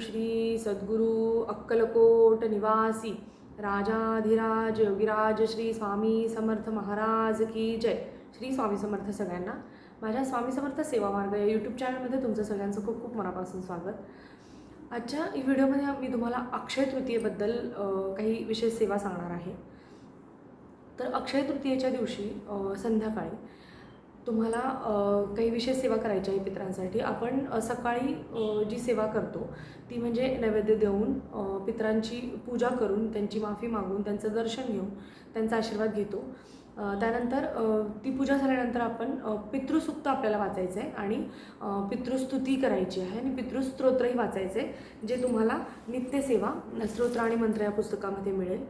श्री सद्गुरू अक्कलकोट निवासी राजाधिराज योगिराज श्री स्वामी समर्थ महाराज की जय. श्री स्वामी समर्थ सगळ्यांना माझ्या स्वामी समर्थ सेवा मार्ग या यूट्यूब चॅनलमध्ये तुमचं सगळ्यांचं खूप खूप मनापासून स्वागत. आजच्या व्हिडिओमध्ये मी तुम्हाला अक्षय तृतीयेबद्दल काही विशेष सेवा सांगणार आहे. तर अक्षय तृतीयेच्या दिवशी संध्याकाळी तुम्हाला काही विशेष सेवा करायची आहे पित्रांसाठी. आपण सकाळी जी सेवा करतो ती म्हणजे नैवेद्य देऊन पित्रांची पूजा करून त्यांची माफी मागून त्यांचं दर्शन घेऊन त्यांचा आशीर्वाद घेतो. त्यानंतर ती पूजा झाल्यानंतर आपण पितृसुक्त आपल्याला वाचायचं आहे आणि पितृस्तुती करायची आहे आणि पितृस्तोत्रही वाचायचं आहे जे तुम्हाला नित्यसेवा स्तोत्र आणि मंत्र या पुस्तकामध्ये मिळेल.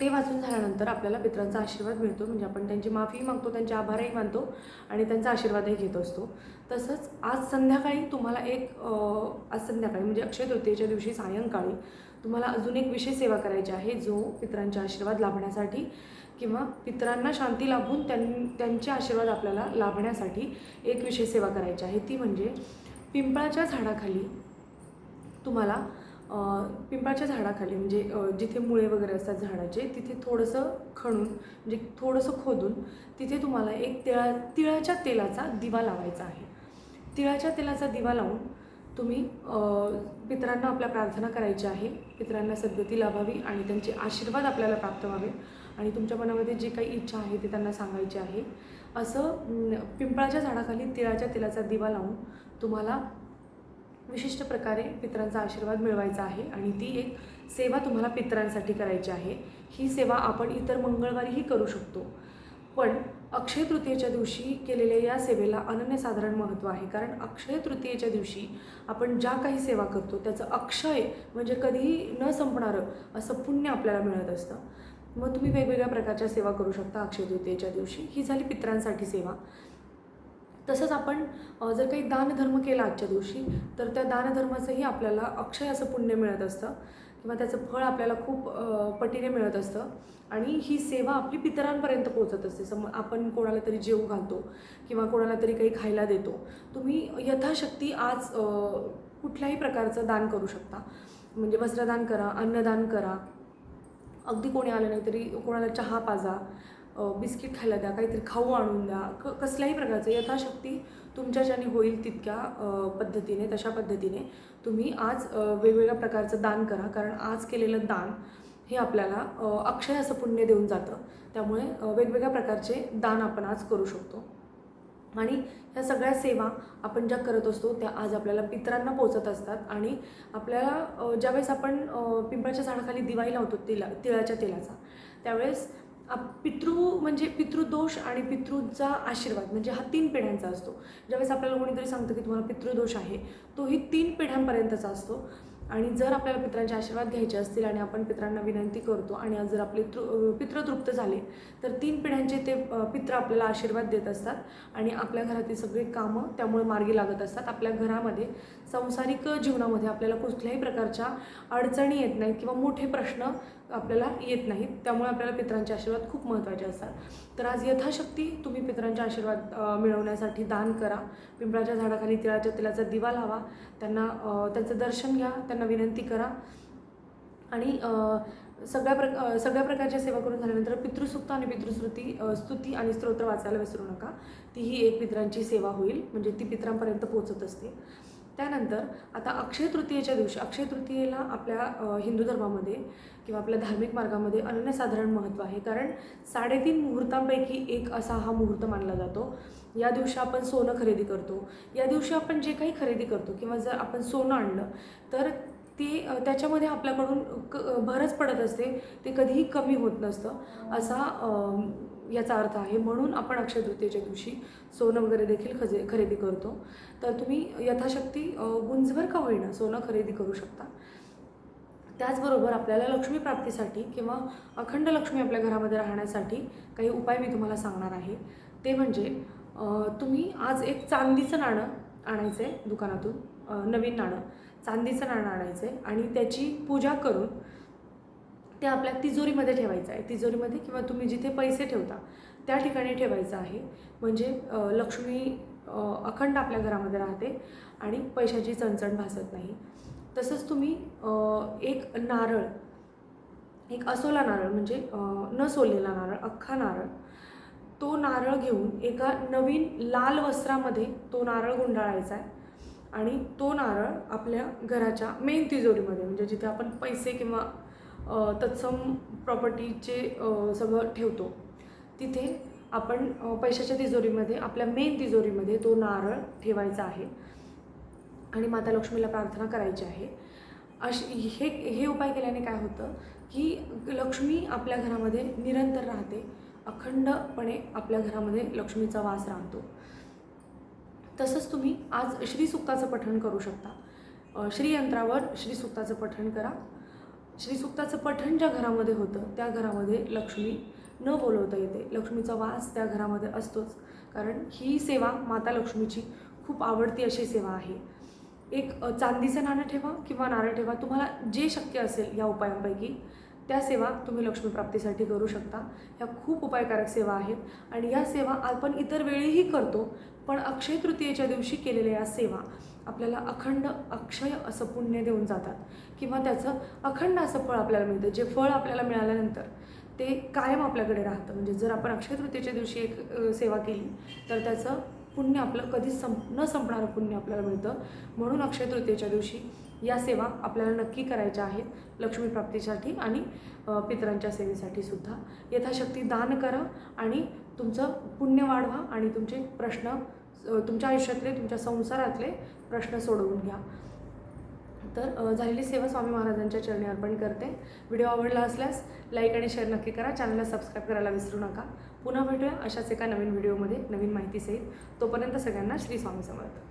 ते वाचून झाल्यानंतर आपल्याला पितरांचा आशीर्वाद मिळतो. म्हणजे आपण त्यांची माफी मागतो त्यांचे आभारही मानतो आणि त्यांचा आशीर्वादही घेत असतो. तसंच आज संध्याकाळी तुम्हाला एक आज संध्याकाळी म्हणजे अक्षय तृतीयेच्या दिवशी सायंकाळी तुम्हाला अजून एक विशेष सेवा करायची आहे जो पित्रांचा आशीर्वाद लाभण्यासाठी किंवा पितरांना शांती लाभून त्यां त्यांचे आशीर्वाद आपल्याला लाभण्यासाठी एक विशेष सेवा करायची आहे. ती म्हणजे पिंपळाच्या झाडाखाली तुम्हाला पिंपळाच्या झाडाखाली म्हणजे जिथे मुळे वगैरे असतात झाडाचे तिथे थोडंसं खणून म्हणजे थोडंसं खोदून तिथे तुम्हाला एक तिळा तिळाच्या तेलाचा दिवा लावायचा आहे. तिळाच्या तेलाचा दिवा लावून तुम्ही पितरांना आपल्या प्रार्थना करायची आहे. पितरांना सद्गती लाभावी आणि त्यांचे आशीर्वाद आपल्याला प्राप्त व्हावे. आणि तुमच्या मनामध्ये जी काही इच्छा आहे ते त्यांना सांगायची आहे. असं पिंपळाच्या झाडाखाली तिळाच्या तेलाचा दिवा लावून तुम्हाला विशिष्ट प्रकारे पितरांचा आशीर्वाद मिळवायचा आहे आणि ती एक सेवा तुम्हाला पितरांसाठी करायची आहे. ही सेवा आपण इतर मंगळवारीही करू शकतो. पण अक्षय तृतीयेच्या दिवशी केलेल्या या सेवेला अनन्यसाधारण महत्त्व आहे. कारण अक्षय तृतीयेच्या दिवशी आपण ज्या काही सेवा करतो त्याचं अक्षय म्हणजे कधीही न संपणारं असं पुण्य आपल्याला मिळत असतं. मग तुम्ही वेगवेगळ्या प्रकारच्या सेवा करू शकता अक्षय तृतीयेच्या दिवशी. ही झाली पित्रांसाठी सेवा. तसंच आपण जर काही दानधर्म केला आजच्या दिवशी तर त्या दानधर्माचंही आपल्याला अक्षय असं पुण्य मिळत असतं किंवा त्याचं फळ आपल्याला खूप पटीने मिळत असतं. आणि ही सेवा आपली पितरांपर्यंत पोहोचत असते. सम आपण कोणाला तरी जेव घालतो किंवा कोणाला तरी काही खायला देतो. तुम्ही यथाशक्ती आज कुठल्याही प्रकारचं दान करू शकता. म्हणजे वस्त्रदान करा अन्नदान करा. अगदी कोणी आलं नाही तरी कोणाला चहा पाजा. बिस्किट खायला द्या काहीतरी खाऊ आणून द्या. क कसल्याही प्रकारचं यथाशक्ती तुमच्याच्याने होईल तितक्या पद्धतीने तशा पद्धतीने तुम्ही आज वेगवेगळ्या प्रकारचं दान करा. कारण आज केलेलं दान हे आपल्याला अक्षय असं पुण्य देऊन जातं. त्यामुळे वेगवेगळ्या प्रकारचे दान आपण आज करू शकतो. आणि ह्या सगळ्या सेवा आपण ज्या करत असतो त्या आज आपल्याला पितरांना पोचत असतात. आणि आपल्याला ज्यावेळेस आपण पिंपळाच्या झाडाखाली दिवाळी लावतो तिला तिळाच्या तेलाचा त्यावेळेस पितृ म्हणजे पितृदोष आणि पितृचा आशीर्वाद म्हणजे हा तीन पिढ्यांचा असतो. ज्यावेळेस आपल्याला कोणीतरी सांगतं की तुम्हाला पितृदोष आहे तोही तीन पिढ्यांपर्यंतचा असतो. आणि जर आपल्याला पित्रांचे आशीर्वाद घ्यायचे असतील आणि आपण पित्रांना विनंती करतो आणि आज जर आपले तृ पितृ तृप्त झाले तर तीन पिढ्यांचे ते पित्र आपल्याला आशीर्वाद देत असतात. आणि आपल्या घरातील सगळे कामं त्यामुळे मार्गी लागत असतात. आपल्या घरामध्ये सांसारिक जीवनामध्ये आपल्याला कुठल्याही प्रकारच्या अडचणी येत नाहीत किंवा मोठे प्रश्न आपल्याला येत नाहीत त्यामुळे आपल्याला पितरांचे आशीर्वाद खूप महत्त्वाचे असतात. तर आज यथाशक्ती तुम्ही पित्रांचे आशीर्वाद मिळवण्यासाठी दान करा. पिंपळाच्या झाडाखाली तिळाच्या तेलाचा दिवा लावा. त्यांना त्यांचं दर्शन घ्या. त्यांना विनंती करा. आणि सगळ्या प्र सगळ्या प्रकारच्या सेवा करून झाल्यानंतर पितृसुक्त आणि पितृस्तुती स्तुती आणि स्तोत्र वाचायला विसरू नका. ती ही एक पितरांची सेवा होईल. म्हणजे ती पित्रांपर्यंत पोचत असते. त्यानंतर आता अक्षय तृतीयेच्या दिवशी अक्षय तृतीयेला आपल्या हिंदू धर्मामध्ये किंवा आपल्या धार्मिक मार्गामध्ये अनन्यसाधारण महत्त्व आहे. कारण साडेतीन मुहूर्तांपैकी एक असा हा मुहूर्त मानला जातो. या दिवशी आपण सोनं खरेदी करतो. या दिवशी आपण जे काही खरेदी करतो किंवा जर आपण सोनं आणलं तर ती त्याच्यामध्ये आपल्याकडून क भरच पडत असते. ते कधीही कमी होत नसतं. असा याचा अर्थ आहे. म्हणून आपण अक्षय तृतीयेच्या दिवशी सोनं वगैरे देखील खजे खरेदी करतो. तर तुम्ही यथाशक्ती गुंजभर का होईना सोनं खरेदी करू शकता. त्याचबरोबर आपल्याला लक्ष्मी प्राप्तीसाठी किंवा अखंड लक्ष्मी आपल्या घरामध्ये राहण्यासाठी काही उपाय मी तुम्हाला सांगणार आहे. ते म्हणजे तुम्ही आज एक चांदीचं नाणं आणायचं आहे दुकानातून नवीन नाणं. चांदीचं नाणं आणायचं आहे आणि त्याची पूजा करून ते आपल्या तिजोरीमध्ये ठेवायचं आहे. तिजोरीमध्ये किंवा तुम्ही जिथे पैसे ठेवता त्या ठिकाणी ठेवायचं आहे. म्हणजे लक्ष्मी अखंड आपल्या घरामध्ये राहते आणि पैशाची चणचण भासत नाही. तसंच तुम्ही एक नारळ एक असोला नारळ म्हणजे न सोललेला नारळ अख्खा नारळ तो नारळ घेऊन एका नवीन लाल वस्त्रामध्ये तो नारळ गुंडाळायचा आहे. आणि तो नारळ आपल्या घराच्या मेन तिजोरीमध्ये म्हणजे जिथे आपण पैसे किंवा तत्सम प्रॉपर्टीचे सगळं ठेवतो तिथे आपण पैशाच्या तिजोरीमध्ये आपल्या मेन तिजोरीमध्ये तो नारळ ठेवायचा आहे. आणि माता लक्ष्मीला प्रार्थना करायची आहे. अशी हे हे उपाय केल्याने काय होतं की लक्ष्मी आपल्या घरामध्ये निरंतर राहते अखंडपणे आपल्या घरामध्ये लक्ष्मीचा वास राहतो. तसंच तुम्ही आज श्रीसुक्ताचं पठण करू शकता. श्रीयंत्रावर श्रीसुक्ताचं पठण करा. श्रीसुक्ताचं पठण ज्या घरामध्ये होतं त्या घरामध्ये लक्ष्मी न बोलवता येते. लक्ष्मीचा वास त्या घरामध्ये असतोच. कारण ही सेवा माता लक्ष्मीची खूप आवडती अशी सेवा आहे. एक चांदीचं नाणं ठेवा किंवा नारळ ठेवा. तुम्हाला जे शक्य असेल या उपायांपैकी त्या सेवा तुम्ही लक्ष्मीप्राप्तीसाठी करू शकता. ह्या खूप उपायकारक सेवा आहेत आणि या सेवा आपण इतर वेळीही करतो पण अक्षय तृतीयेच्या दिवशी केलेल्या या सेवा आपल्याला अखंड अक्षय असं पुण्य देऊन जातात किंवा त्याचं अखंड असं फळ आपल्याला मिळतं. जे फळ आपल्याला मिळाल्यानंतर ते कायम आपल्याकडे राहतं. म्हणजे जर आपण अक्षय तृतीयेच्या दिवशी एक सेवा केली तर त्याचं पुण्य आपलं कधीच संप न संपणारं पुण्य आपल्याला मिळतं. म्हणून अक्षय तृतीयेच्या दिवशी या सेवा आपल्याला नक्की करायच्या आहेत. लक्ष्मीप्राप्तीसाठी आणि पितरांच्या सेवेसाठी सुद्धा. यथाशक्ती दान करा आणि तुमचं पुण्य वाढवा आणि तुमचे प्रश्न तुमच्या आयुष्यातले तुमच्या संसारातले प्रश्न सोडवून घ्या. तर झालेली सेवा स्वामी महाराजांच्या चरणी अर्पण करते. व्हिडिओ आवडला असल्यास लाईक आणि शेअर नक्की करा. चॅनलला सबस्क्राईब करायला विसरू नका. पुन्हा भेटूया अशाच एका नवीन व्हिडिओमध्ये नवीन माहितीसहित. तोपर्यंत सगळ्यांना श्री स्वामी समर्थ.